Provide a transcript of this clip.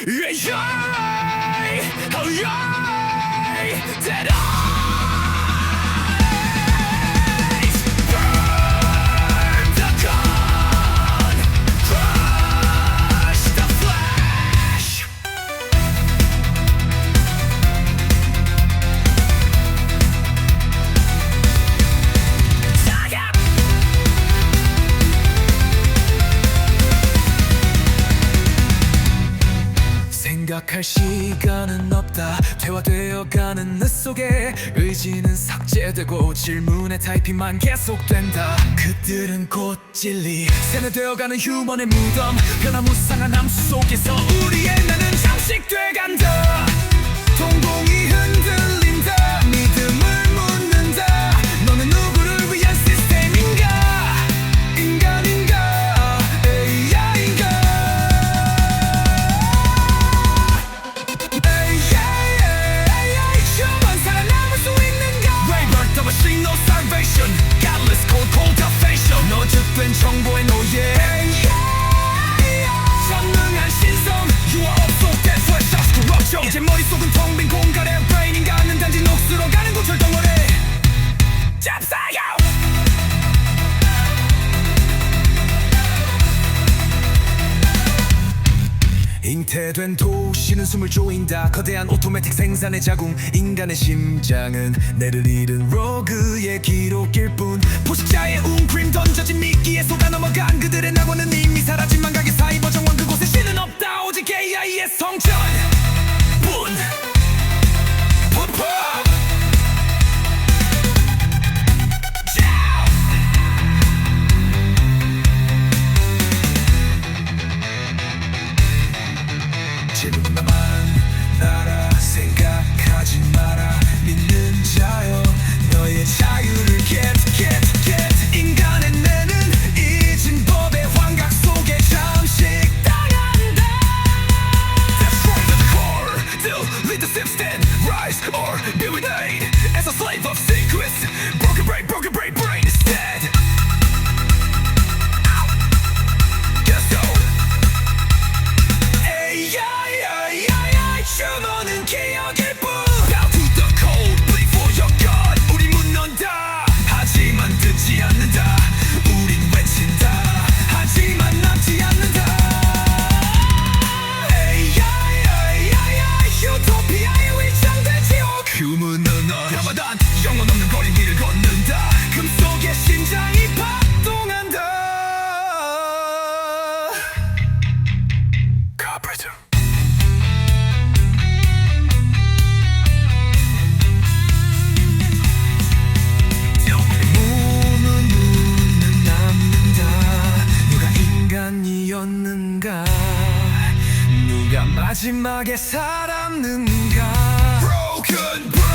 Enjoy, enjoy, did I? 생각할 시간은 없다. 퇴화되어가는 느 속에 의지는 삭제되고 질문의 타이핑만 계속된다. 그들은 곧 진리. 세뇌되어가는 휴먼의 무덤 변화무쌍한 함수 속에서 잡사요. 잉태된 도시는 숨을 조인다. 거대한 오토매틱 생산의 자궁. 인간의 심장은 내를 잃은 로그 질 영혼 없는 거리 길을 걷는다. 금속의 심장이 박동한다. Carburetor 몸은 눈은 남는다 누가 인간이었는가? 누가 마지막에 살았는가? Broken, broken